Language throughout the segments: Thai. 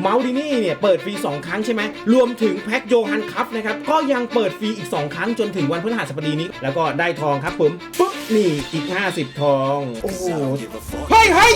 เมาดินี่เนี่ยเปิดฟรี 2 ครั้งใช่ไหมรวมถึงแพ็กโยฮันคัพนะครับก็ยังเปิดฟรีอีก 2 ครั้งจนถึงวันพฤหัสบดีนี้ แล้วก็ได้ทองครับผมปุ๊บนี่อีก 50 ทอง โอ้โหเฮ้ยเฮ้ย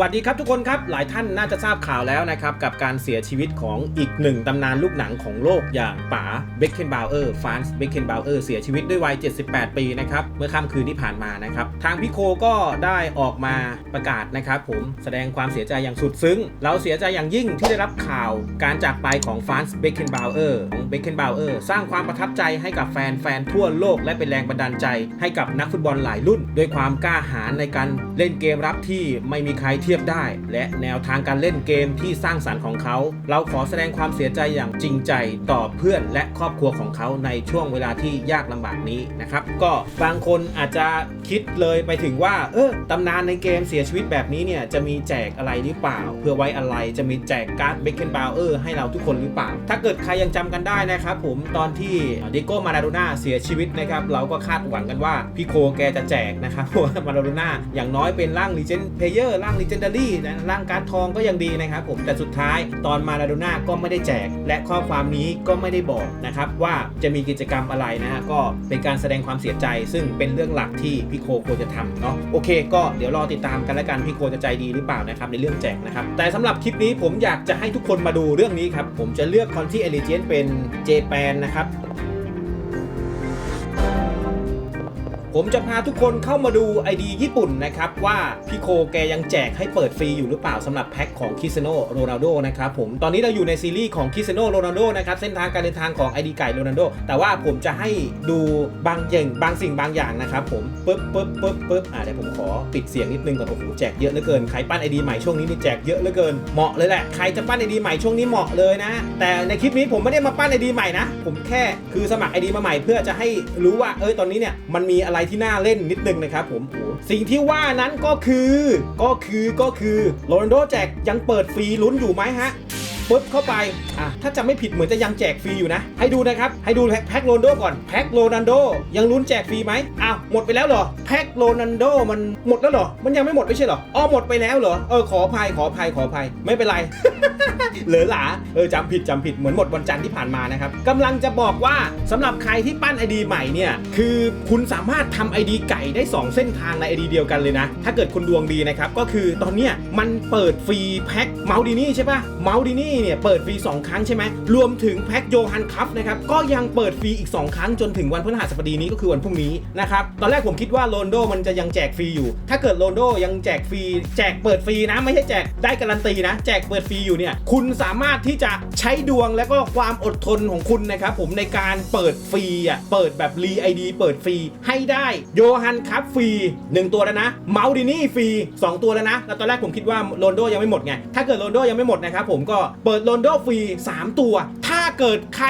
วัสดีครับทุกคนครับ หลายท่านน่าจะทราบข่าวแล้วนะครับ กับการเสียชีวิตของอีกหนึ่งตำนานลูกหนังของโลกอย่างป๋าเบคเคนบาวเออร์ฟานส์เบคเคนบาวเออร์เสียชีวิตด้วยวัย 78 ปีนะครับ เมื่อค่ำคืนที่ผ่านมานะครับ ทางพิโคก็ได้ออกมาประกาศนะครับผมแสดงความเสียใจอย่างสุดซึ้ง เราเสียใจอย่างยิ่งที่ได้รับข่าวการจากไปของฟานส์เบคเคนบาวเออร์ของเบคเคนบาวเออร์สร้างความประทับใจให้กับแฟนแฟนๆทั่วโลกและเป็นแรงบันดาลใจ ให้กับนักฟุตบอลหลายรุ่น ด้วยความกล้าหาญในการเล่นเกมรับที่ไม่มีใครเทียบได้ และแนวทางการเล่นเกมที่สร้างสรรค์ของเขา เราขอแสดงความเสียใจอย่างจริงใจต่อเพื่อนและครอบครัวของเขาในช่วงเวลาที่ยากลำบากนี้นะครับ ก็บางคนอาจจะคิดเลยไปถึงว่า เออตำนานในเกมเสียชีวิตแบบนี้เนี่ยจะมีแจกอะไรหรือเปล่า เพื่อไว้อะไรจะมีแจกการ์ดเบคเคนบาวเออร์ให้เราทุกคนหรือเปล่า ถ้าเกิดใครยังจำกันได้นะครับผมตอนที่ดิโก้มาราโดน่าเสียชีวิตนะครับเราก็คาดหวังกันว่าพี่โคแกจะแจกนะครับว่ามาราโดน่าอย่างน้อยเป็นร่างลีเจนเพเยอร์ร่างลีเจนดารี่นะร่างการ์ดทองก็ยังดีนะครับผมแต่สุดท้ายตอนมาราโดน่าก็ไม่ได้แจก และข้อความนี้ก็ไม่ได้บอกนะครับว่าจะมีกิจกรรมอะไรนะฮะก็เป็นการแสดงความเสียใจ ซึ่งเป็นเรื่องหลักที่พี่โคควรจะทำเนาะโอเค ก็เดี๋ยวรอติดตามกันแล้วกันพี่โคจะใจดีหรือเปล่านะครับในเรื่องแจกนะครับแต่สำหรับคลิปนี้ผมอยากจะให้ทุกคนมาดูเรื่องนี้ครับผมจะเลือกคอนที่เอลิเจนเป็นเจแปนนะครับ ผมจะพาทุกคนเข้ามาดู ID ญี่ปุ่นนะครับ ว่าพี่โคแกยังแจกให้เปิดฟรีอยู่หรือเปล่าสำหรับแพ็คของคิสโนโรนัลโดนะครับผมตอนนี้เราอยู่ในซีรีส์ของคิสโนโรนัลโดนะครับเส้นทางการเดินทางของ ID ไก่โรนัลโดแต่ว่าผมจะให้ดูบางอย่างบางสิ่งบางอย่างนะครับผมปึ๊บปึ๊บปึ๊บปึ๊บอ่าเดี๋ยวผมขอปิดเสียงนิดนึงก่อนโอ้โหแจกเยอะเหลือเกินใครปั้น ID ใหม่ช่วงนี้นี่แจกเยอะเหลือเกินเหมาะเลยแหละใครจะปั้น ID ใหม่ช่วงนี้เหมาะเลยนะ แต่ในคลิปนี้ผมไม่ได้มาปั้น ID ใหม่นะผมแค่คือสมัคร ID มาใหม่เพื่อจะให้รู้ว่าเออตอนนี้เนี่ยมันมีอะไรที่น่าเล่นนิดนึงนะครับผมโอ้สิ่งที่ว่านั้นก็คือ ก็คือก็คือโรนโดแจกยังเปิดฟรีลุ้นอยู่ไหมฮะ ปุ๊บเข้าไปอะถ้าจำไม่ผิดเหมือนจะยังแจกฟรีอยู่นะ ให้ดูนะครับ ให้ดูแพ็คโรนโดก่อนแพ็คโรนัลโดยังลุ้นแจกฟรีไหมอ้าวหมดไปแล้วเหรอแพ็คโรนัลโดมันหมดแล้วเหรอมันยังไม่หมดไม่ใช่เหรออ๋อหมดไปแล้วเหรอเออขออภัยขออภัยขออภัยไม่เป็นไรเหลือหลาเออจำผิดจำผิดเหมือนหมดวันจันทร์ที่ผ่านมานะครับกำลังจะบอกว่าสำหรับใครที่ปั้น ID ใหม่เนี่ยคือคุณสามารถทำ ID ไก่ได้ 2 เส้นทางใน ID เดียวกันเลยนะ ถ้าเกิดคุณดวงดีนะครับก็คือตอนเนี้ยมันเปิดฟรีแพ็คเมาดินี่ใช่ปะเมาดินี่่เนี่ยเปิดฟรี 2 ครั้งใช่ไหมรวมถึงแพ็คโยฮันคัพนะครับก็ยังเปิดฟรีอีก 2 ครั้งจนถึงวันพฤหัสบดีนี้ก็คือวันพรุ่งนี้นะครับตอนแรกผมคิดว่าโรนโดมันจะยังแจกฟรีอยู่ ถ้าเกิดโรนโดยังแจกฟรี แจกเปิดฟรีนะ ไม่ใช่แจกได้การันตีนะ แจกเปิดฟรีอยู่เนี่ยคุณสามารถที่จะใช้ดวงและก็ความอดทนของคุณนะครับผมในการเปิดฟรีอะเปิดแบบรีไอดีเปิดฟรีให้ได้โยฮันคัพฟรี 1 ตัวแล้วนะ เมาดินี่ฟรี 2 ตัวแล้วนะแล้วตอนแรกผมคิดว่าโรนโดยังไม่หมดไงถ้าเกิดโรนโดยังไม่หมดนะครับผมก็เปิดลอนโดฟรี 3 ตัว เกิดใคร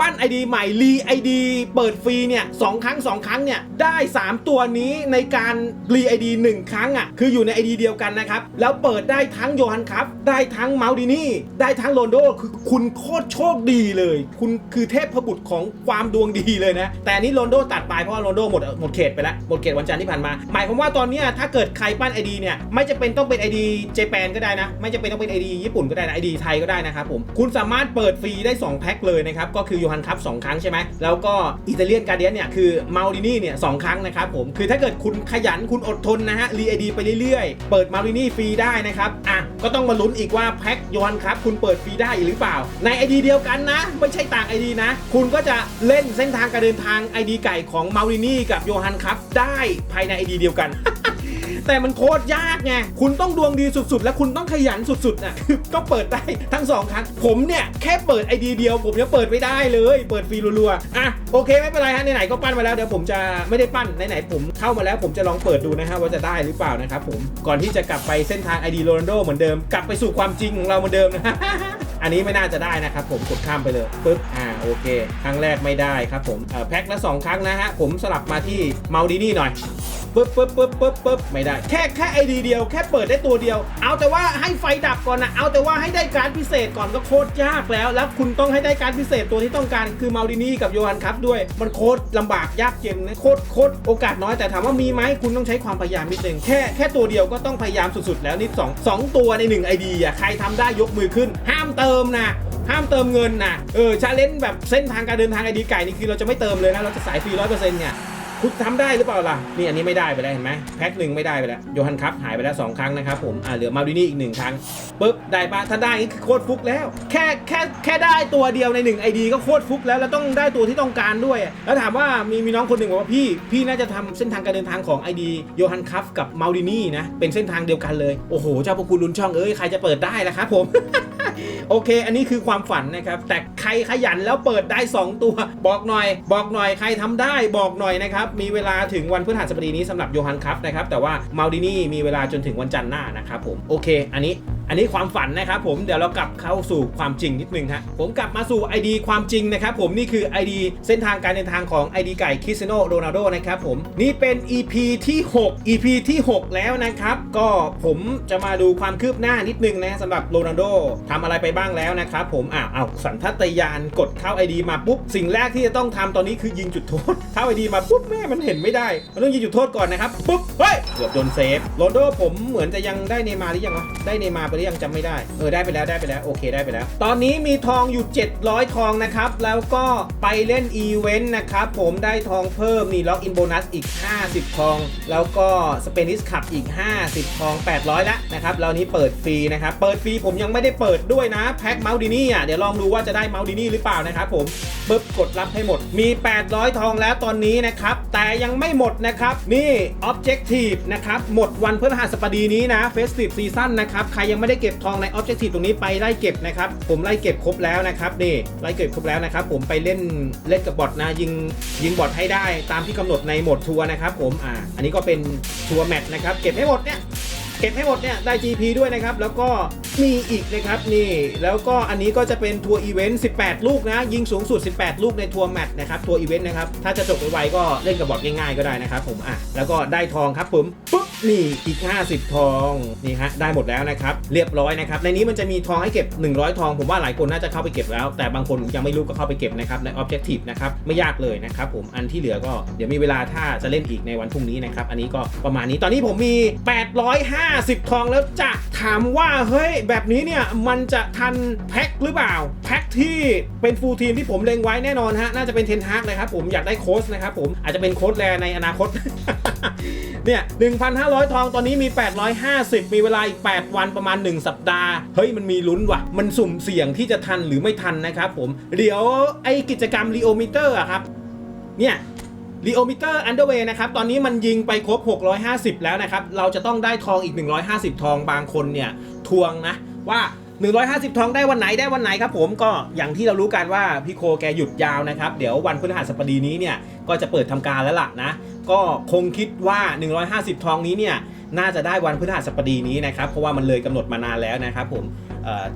ปั้น ID ใหม่รีไอดีเปิดฟรีเนี่ยสองครั้ง 2 ครั้งเนี่ยได้ 3 ตัวนี้ในการรีไอดี1ครั้งอะคืออยู่ใน ID เดียวกันนะครับ แล้วเปิดได้ทั้งโยฮันคัพได้ทั้งเมาดินี่ได้ทั้งโรนโดคือคุณโคตรโชคดีเลย คุณคือเทพบุตรของความดวงดีเลยนะ แต่อันนี้โรนโดตัดไปเพราะว่าโรนโดหมดหมดเขตไปแล้วหมดเขตวันจันทร์ที่ผ่านมา หมายความว่าตอนนี้ถ้าเกิดใครปั้น ID เนี่ยไม่จะเป็นต้องเป็น ID เจแปนก็ได้นะ ไม่จะเป็นต้องเป็น ID ญี่ปุ่นก็ได้นะ ID ไทยก็ได้นะครับผมคุณสามารถเปิดฟรีได้ 2แพ็คเลยนะครับ ก็คือโยฮันคัพ2ครั้งใช่ไหมแล้วก็อิตาเลียนการเดียนเนี่ยคือเมาดินี่เนี่ยสองครั้งนะครับผมคือถ้าเกิดคุณขยันคุณอดทนนะฮะรีไอดีไปเรื่อยๆ เปิดมาดินี่ฟรีได้นะครับอะก็ต้องมาลุ้นอีกว่าแพ็คโยฮันคัพคุณเปิดฟรีได้หรือเปล่า ใน ID เดียวกันนะ ไม่ใช่ต่าง ID นะ คุณก็จะเล่นเส้นทางการเดินทาง ID ไก่ของมารินี่กับโยฮันคัพได้ภายใน ID เดียวกัน แต่มันโคตรยากไง คุณต้องดวงดีสุดๆ และคุณต้องขยันสุดๆน่ะ ก็เปิดได้ทั้งสองครั้ง ผมเนี่ย แค่เปิดไอเดียเดียว ผมยังเปิดไม่ได้เลย เปิดฟรีรัวๆ อะ โอเคไม่เป็นไรฮะ ไหนๆ ก็ปั้นมาแล้ว เดี๋ยวผมจะไม่ได้ปั้น ไหนๆ ผมเข้ามาแล้ว ผมจะลองเปิดดูนะฮะว่าจะได้หรือเปล่านะครับผม ก่อนที่จะกลับไปเส้นทางไอดีโรนัลโดเหมือนเดิม กลับไปสู่ความจริงของเราเหมือนเดิมนะอันนี้ไม่น่าจะได้นะครับผมกดข้ามไปเลยปึ๊บอ่าโอเค ครั้งแรกไม่ได้ครับผมแพ็คละสองครั้งนะฮะผมสลับมาที่เมาดินี่หน่อย ปึ๊บปึ๊บปึ๊บปึ๊บปึ๊บไม่ได้ แค่แค่ไอดีเดียวแค่เปิดได้ตัวเดียว เอาแต่ว่าให้ไฟดับก่อนนะเอาแต่ว่าให้ได้การพิเศษก่อนก็โคตรยากแล้ว แล้วคุณต้องให้ได้การพิเศษตัวที่ต้องการคือมาดินี่กับโยฮันครับด้วยมันโคตรลำบากยากเย็นนะโคตรโคตรโอกาสน้อยแต่ถามว่ามีไหมคุณต้องใช้ความพยายามนิดนึงแค่แค่ตัวเดียวก็ต้องพยายามสุดๆ แล้วนี่สองสองตัวในหนึ่งไอเดีอะใครทำได้ยกมือขึ้น ห้ามเติมนะห้ามเติมเงินนะเออชาเลนจ์แบบเส้นทางการเดินทางไอดีไก่นี่คือเราจะไม่เติมเลยนะเราจะสายฟรีร้อยเปอร์เซ็นต์เนี่ย คุณทำได้หรือเปล่าล่ะ นี่อันนี้ไม่ได้ไปแล้วเห็นไหมแพ็คหนึ่งไม่ได้ไปแล้ว โยฮันคัพหายไปแล้ว 2 ครั้งนะครับผมอ่าเหลือมาดินี่อีกหนึ่งครั้งปุ๊บได้ปะถ้าได้นี่คือโคตรฟุกแล้ว แค่แค่แค่ได้ตัวเดียวใน1 ID ก็โคตรฟุกแล้ว แล้วต้องได้ตัวที่ต้องการด้วย แล้วถามว่ามีมีน้องคนหนึ่งบอกว่าพี่ พี่น่าจะทำเส้นทางการเดินทางของ ID โยฮันคัพกับมาดินี่นะเป็นเส้นทางเดียวกันเลยโอ้โหเจ้าพระคุณลุนช่องเอ้ยใครจะเปิดได้ล่ะครับผม โอเค อันนี้คือความฝันนะครับ แต่ใครขยันแล้วเปิดได้ 2 ตัว บอกหน่อย บอกหน่อยใครทำได้บอกหน่อยนะครับ มีเวลาถึงวันพฤหัสบดีนี้สำหรับโยฮันคัพนะครับ แต่ว่ามาดินี่มีเวลาจนถึงวันจันทร์หน้านะครับผม โอเค อันนี้อันนี้ความฝันนะครับผมเดี๋ยวเรากลับเข้าสู่ความจริงนิดนึงฮะผมกลับมาสู่ ID ความจริงนะครับผมนี่คือ ID เส้นทางการเดินทางของ ID ไก่คริสเตียโนโรนัลโดนะครับผมนี่เป็น EP ที่ 6 EP ที่ 6 แล้วนะครับ ก็ผมจะมาดูความคืบหน้านิดนึงนะสำหรับโรนัลโดทำอะไรไปบ้างแล้วนะครับผมอ้าวอ้าวสันทัตยานกดเข้า ID มาปุ๊บ สิ่งแรกที่จะต้องทำตอนนี้คือยิงจุดโทษ เข้า ID มาปุ๊บแม่มันเห็นไม่ได้มันต้องยิงจุดโทษก่อนนะครับปุ๊บเฮ้ยเกือบโดนเซฟโรนโดผมเหมือนจะยังได้เนมาร์หรือยังวะได้เนมาร์ไปหรือยังจำไม่ได้เออได้ไปแล้วได้ไปแล้วโอเคได้ไปแล้ว ตอนนี้มีทองอยู่ 700 ทองนะครับแล้วก็ไปเล่นอีเวนต์นะครับผมได้ทองเพิ่มนี่ล็อกอินโบนัสอีก 50 ทอง แล้วก็สเปนิสขับอีก 50 ทอง 800ล้วนะครับแล้วนี้เปิดฟรีนะครับเปิดฟรีผมยังไม่ได้เปิดด้วยนะแพ็คเมาส์ดินี่อะเดี๋ยวลองดูว่าจะได้เมาส์ดินี่หรือเปล่านะครับผมปึ๊บกดรับให้หมดมี 800 ทองแล้วตอนนี้นะครับ แต่ยังไม่หมดนะครับ นี่ Objective นะครับ หมดวันพฤหัสบดีนี้นะ Festive Season นะครับ ใครยังไม่ได้เก็บทองใน Objective ตรงนี้ไปไล่เก็บนะครับ ผมไล่เก็บครบแล้วนะครับ นี่ไล่เก็บครบแล้วนะครับ ผมไปเล่นเล่นกับบอทนะ ยิงยิงบอทให้ได้ตามที่กำหนดในโหมดทัวร์นะครับผมอ่าอันนี้ก็เป็นทัวร์แมตช์นะครับ เก็บให้หมดเนี่ย เก็บให้หมดเนี่ยได้ GP ด้วยนะครับ แล้วก็มีอีกนะครับนี่แล้วก็อันนี้ก็จะเป็นทัวร์อีเวนต์18 ลูกนะ ยิงสูงสุด 18 ลูกในทัวร์แมตช์นะครับทัวร์อีเวนต์นะครับถ้าจะจบไวๆก็เล่นกับบอทง่ายๆก็ได้นะครับผมอะแล้วก็ได้ทองครับผม นี่อีก 50 ทองนี่ฮะได้หมดแล้วนะครับ เรียบร้อยนะครับในนี้มันจะมีทองให้เก็บ 100 ทอง ผมว่าหลายคนน่าจะเข้าไปเก็บแล้ว แต่บางคนยังไม่รู้ก็เข้าไปเก็บนะครับใน Objective นะครับไม่ยากเลยนะครับผมอันที่เหลือก็เดี๋ยวมีเวลาถ้าจะเล่นอีกในวันพรุ่งนี้นะครับอันนี้ก็ประมาณนี้ตอนนี้ผมมี 850 ทองแล้วจะถามว่าเฮ้ยแบบนี้เนี่ยมันจะทันแพ็คหรือเปล่าแพ็คที่เป็นฟูลทีมที่ผมเล็งไว้แน่นอนฮะน่าจะเป็นเทนฮากเลยครับผมอยากได้โค้ชนะครับผมอาจจะเป็นโค้ชแลในอนาคตเนี่ย1,500 ทองตอนนี้มี 850 มีเวลาอีก 8 วันประมาณ 1 สัปดาห์ เฮ้ย มันมีลุ้นว่ะ มันสุ่มเสี่ยงที่จะทันหรือไม่ทันนะครับผม เดี๋ยวไอกิจกรรมรีโอมิเตอร์อะครับ เนี่ยรีโอมิเตอร์อันเดอร์เวย์นะครับ ตอนนี้มันยิงไปครบ 650 แล้วนะครับ เราจะต้องได้ทองอีก 150 ทองบางคนเนี่ย ทวงนะว่า 150 ทองได้วันไหนได้วันไหนครับผมก็อย่างที่เรารู้กันว่าพี่โคแกหยุดยาวนะครับ เดี๋ยววันพฤหัสบดีนี้เนี่ยก็จะเปิดทำการแล้วล่ะนะ ก็คงคิดว่า 150 ทองนี้เนี่ยน่าจะได้วันพฤหัสบดีนี้นะครับเพราะว่ามันเลยกำหนดมานานแล้วนะครับผม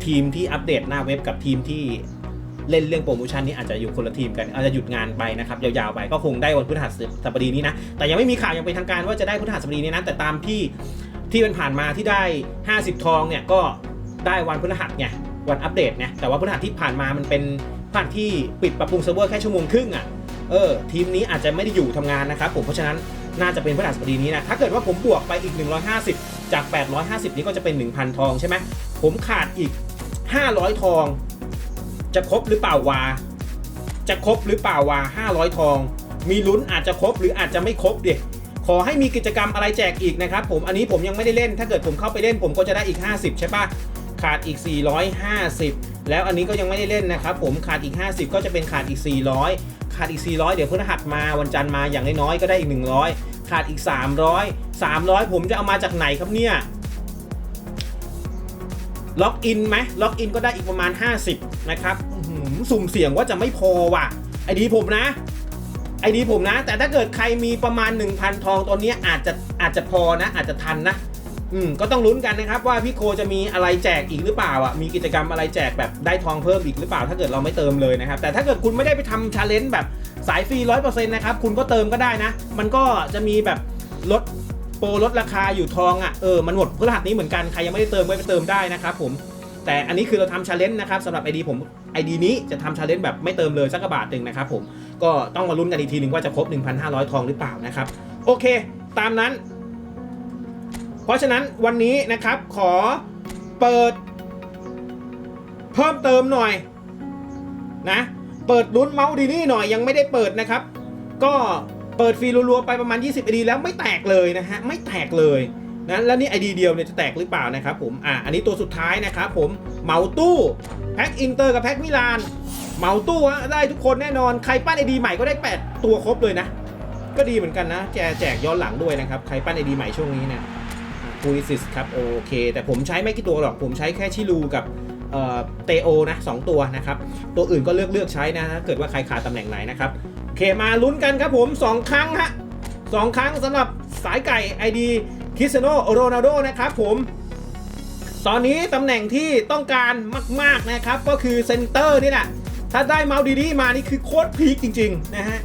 ทีมที่อัปเดตหน้าเว็บกับทีมที่เล่นเรื่องโปรโมชั่นนี้อาจจะอยู่คนละทีมกันอาจจะหยุดงานไปนะครับยาวๆไปก็คงได้วันพฤหัสบดีนี้นะแต่ยังไม่มีข่าวยังเป็นทางการว่าจะได้พฤหัสบดีนี้นะแต่ตามที่ที่เป็นผ่านมาที่ได้ 50 ทองเนี่ยก็ ได้วันพฤหัสไงวันอัปเดตไงแต่ว่าพฤหัสที่ผ่านมามันเป็นผ่านที่ปิดปรับปรุงเซิร์ฟเวอร์แค่ชั่วโมงครึ่งอะเออทีมนี้อาจจะไม่ได้อยู่ทำงานนะครับผมเพราะฉะนั้นน่าจะเป็นพฤหัสบดีนี้นะถ้าเกิดว่าผมบวกไปอีก 150 จาก 850 นี้ก็จะเป็น 1,000 ทองใช่ไหมผมขาดอีก 500 ทอง จะครบหรือเปล่าวา จะครบหรือเปล่าวา 500 ทอง มีลุ้นอาจจะครบหรืออาจจะไม่ครบเด็ขอให้มีกิจกรรมอะไรแจกอีกนะครับผมอันนี้ผมยังไม่ได้เล่น ถ้าเกิดผมเข้าไปเล่นผมก็จะได้อีก 50 ใช่ปะ ขาดอีก 450 แล้วอันนี้ก็ยังไม่ได้เล่นนะครับผมขาดอีก 50 ก็จะเป็นขาดอีก 400 ขาดอีก 400 เดี๋ยวพฤหัสมาวันจันทร์มาอย่างน้อยๆก็ได้อีก 100 ขาดอีก 300 300 ผมจะเอามาจากไหนครับเนี่ยล็อกอินไหมล็อกอินก็ได้อีกประมาณ 50 นะครับหือสุ่มเสี่ยงว่าจะไม่พอว่ะ ไอดีผมนะ ไอดีผมนะ แต่ถ้าเกิดใครมีประมาณ 1,000 ทองตอนนี้อาจจะอาจจะพอนะ อาจจะทันนะ อืมก็ต้องลุ้นกันนะครับว่าพี่โคจะมีอะไรแจกอีกหรือเปล่าอะมีกิจกรรมอะไรแจกแบบได้ทองเพิ่มอีกหรือเปล่า ถ้าเกิดเราไม่เติมเลยนะครับแต่ถ้าเกิดคุณไม่ได้ไปทำชาเลนจ์แบบสายฟรีร้อยเปอร์เซ็นต์นะครับคุณก็เติมก็ได้นะ มันก็จะมีแบบลดโปรลดราคาอยู่ทองอะเออมันหมดพฤหัสนี้เหมือนกันใครยังไม่ได้เติมก็ไปเติมได้นะครับผมแต่อันนี้คือเราทำชาเลนจ์นะครับสำหรับไอดีผมไอดีนี้จะทำชาเลนจ์แบบไม่เติมเลยสักกระบาทหนึ่งนะครับผมก็ต้องมาลุ้นกันอีกทีหนึ่งว่าจะครบ 1,500 ทองหรือเปล่านะครับโอเค ตามนั้น เพราะฉะนั้นวันนี้นะครับขอเปิด เพิ่มเติมหน่อยนะ เปิดลุ้นเมาส์ดีนี่หน่อยยังไม่ได้เปิดนะครับ ก็เปิดฟรีรัวๆไปประมาณ 20 ID แล้วไม่แตกเลยนะฮะไม่แตกเลยนะแล้วนี่ ID เดียวเนี่ยจะแตกหรือเปล่านะครับผมอะอันนี้ตัวสุดท้ายนะครับผมเหมาตู้แพ็คอินเตอร์กับแพ็คมิลานเหมาตู้ฮะได้ทุกคนแน่นอนใครปั้น ID ใหม่ก็ได้ 8 ตัวครบเลยนะ ก็ดีเหมือนกันนะแจกแจกย้อนหลังด้วยนะครับ ใครปั้น ID ใหม่ช่วงนี้เนี่ย คูริซิสครับโอเค แต่ผมใช้ไม่กี่ตัวหรอก ผมใช้แค่ชิลูกับเตโอนะสองตัวนะครับ ตัวอื่นก็เลือกเลือกใช้นะถ้าเกิดว่าใครขาดตำแหน่งไหนนะครับ โอเคมาลุ้นกันครับผม 2 ครั้งฮะสองครั้งสำหรับสายไก่ ID คริสเตโนโรนัลโดนะครับผมตอนนี้ตำแหน่งที่ต้องการมาก ๆ นะครับ ก็คือเซนเตอร์นี่แหละถ้าได้เมาดีดีมานี่คือโคตรพีคจริง ๆ นะฮะ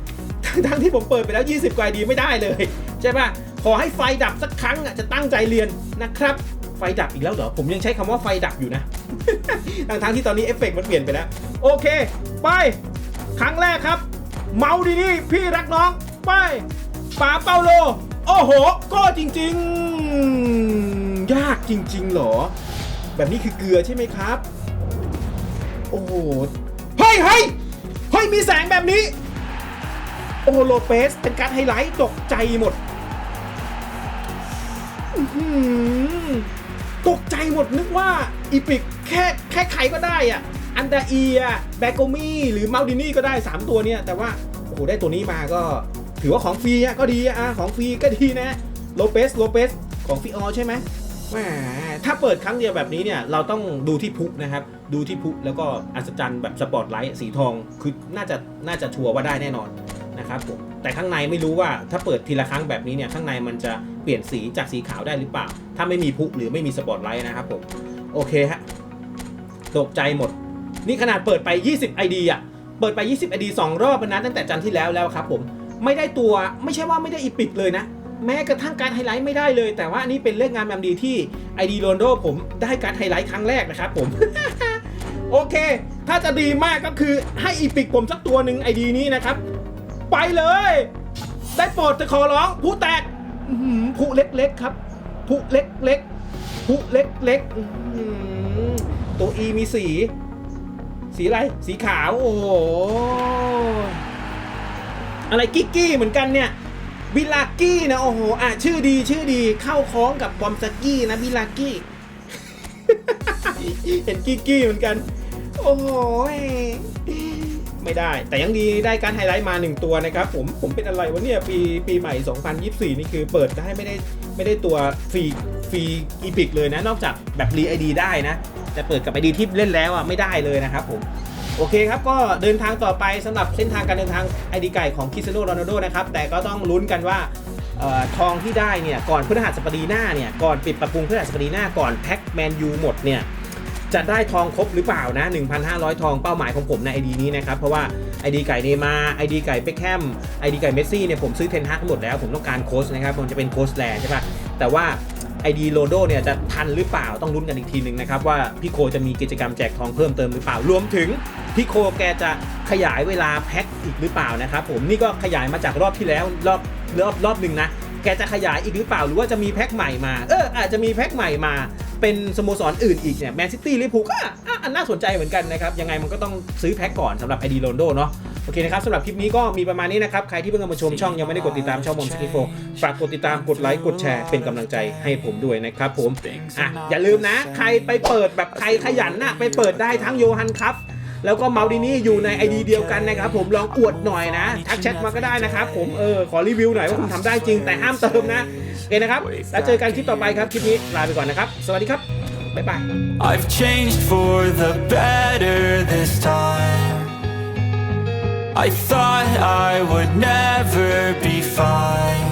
ทั้งๆที่ผมเปิดไปแล้ว 20 กว่า ID ไม่ได้เลย ใช่ปะ อให้ไฟดับสักครั้งอะจะตั้งใจเรียนนะครับ ไฟดับอีกแล้วเหรอ ผมยังใช้คำว่าไฟดับอยู่นะทั้งที่ตอนนี้เอฟเฟกต์มันเปลี่ยนไปแล้ว โอเค ไป ครั้งแรกครับ เมาดีนี่พี่รักน้อง ไปป๋าเปาโล โอ้โห ก็จริง ๆ ยากจริงๆเหรอ แบบนี้คือเกลือใช่ไหมครับ โอ้โห เฮ้ยเฮ้ยเฮ้ยมีแสงแบบนี้ โอ้โห โลเปสเป็นการไฮไลท์ตกใจหมด ตกใจหมดนึกว่าอีพิกแค่แค่ใครก็ได้อะ อันดาเอียแบโกมี่หรือมาลดินี่ก็ได้ 3 ตัวเนี่ยแต่ว่า โอ้โห ได้ตัวนี้มาก็ถือว่าของฟรีอะก็ดีอะของฟรีก็ดีนะโลเปสโลเปสของฟรีออใช่ไหมแหมถ้าเปิดครั้งเดียวแบบนี้เนี่ยเราต้องดูที่พุกนะครับ ดูที่พุกแล้วก็อัศจรรย์แบบสปอตไลท์สีทองคือน่าจะน่าจะชัวร์ว่าได้แน่นอนนะครับผมแต่ข้างในไม่รู้ว่าถ้าเปิดทีละครั้งแบบนี้เนี่ยข้างในมันจะ ปลี่ยนสีจากสีขาวได้หรือเปล่า ถ้าไม่มีพุหรือไม่มีสปอตไลท์นะครับผม โอเคฮะ ตกใจหมด นี่ขนาดเปิดไป 20 ID อะ เปิดไป 20 ID 2 รอบนะตั้งแต่จันที่แล้วแล้วครับผม ไม่ได้ตัว ไม่ใช่ว่าไม่ได้อีปิกเลยนะ แม้กระทั่งการไฮไลท์ไม่ได้เลย แต่ว่านนี้เป็นเรื่องงานแบบดีที่ ID โรนโดผมได้การไฮไลท์ครั้งแรกนะครับผม โอเค ถ้าจะดีมากก็คือให้อีปิกผมสักตัวหนึ่งไอดีนี้นะครับ ไปเลย ได้โปรดจะขอร้องผู้แตก อื้อหือผู้เล็กๆครับผู้เล็กๆผู้เล็กๆอื้อหือตัวอีมีสี สีอะไร สีขาว โอ้โห อะไรกิ๊กกี้เหมือนกันเนี่ยบิลากี้นะ โอ้โห อะ ชื่อดีชื่อดีเข้าคล้องกับบอมสกี้นะบิลากี้ เห็นกิ๊กกี้เหมือนกัน โอ้โห ไม่ได้ แต่ยังดีได้การไฮไลท์มา 1 ตัวนะครับ ผมผมเป็นอะไรวะเนี่ยปีปีใหม่ 2024 นี่คือเปิดได้ไม่ได้ไม่ได้ตัวฟรีฟรีอีพิกเลยนะ นอกจากแบบรีไอดีได้นะ แต่เปิดกับไอดีที่เล่นแล้วอะไม่ได้เลยนะครับผมโอเคครับ ก็เดินทางต่อไปสำหรับเส้นทางการเดินทางไอดีไก่ของคิสโนโรนัลโดนะครับ แต่ก็ต้องลุ้นกันว่าออทองที่ได้เนี่ย ก่อนพฤหัสบดีหน้าเนี่ย ก่อนปิดปรับปรุงพฤหัสบดีหน้าก่อนแพ็คแมนยูหมดเนี่ย จะได้ทองครบหรือเปล่านะ 1,500 ทองเป้าหมายของผมใน ID นี้นะครับ เพราะว่า ID ไก่เนมา ID ไก่เบคแฮม ID ไก่เมสซี่เนี่ยผมซื้อเทนฮากหมดแล้ว ผมต้องการโค้ชนะครับมันจะเป็นโค้ชแลนใช่ปะแต่ว่า ID โรโดเนี่ยจะทันหรือเปล่าต้องลุ้นกันอีกทีหนึ่งนะครับ ว่าพี่โคจะมีกิจกรรมแจกทองเพิ่มเติมหรือเปล่ารวมถึงพี่โคแกจะขยายเวลาแพ็คอีกหรือเปล่านะครับผมนี่ก็ขยายมาจากรอบที่แล้วรอบรอบรอบหนึ่งนะแกจะขยายอีกหรือเปล่าหรือว่าจะมีแพ็คใหม่มา เอออาจจะมีแพ็คใหม่มา เป็นสโมสรอื่นอีกเนี่ยแมนซิตี้ลิเวอร์พูลก็อะอะน่าสนใจเหมือนกันนะครับ ยังไงมันก็ต้องซื้อแพ็คก่อนสำหรับไอดีโรนโดเนาะโอเคนะครับสำหรับคลิปนี้ก็มีประมาณนี้นะครับ ใครที่เพิ่งเข้ามาชมช่องยังไม่ได้กดติดตามช่องมอมสกิโฟฝากกดติดตามกดไลค์กดแชร์เป็นกำลังใจให้ผมด้วยนะครับผมอะอย่าลืมนะ ใครไปเปิดแบบใครขยันนะไปเปิดได้ทั้งโยฮันครับ แล้วก็เมาดินี่อยู่ในไอดีเดียวกันนะครับผมลองอวดหน่อยนะ ทักแชทมาก็ได้นะครับผมเออขอรีวิวหน่อยว่าผมทำได้จริงแต่ห้ามเติมนะโอเคนะครับแล้วเจอกันคลิปต่อไปครับคลิปนี้ลาไปก่อนนะครับสวัสดีครับบ๊ายบาย I've changed for the better this time. I thought I would never be fine.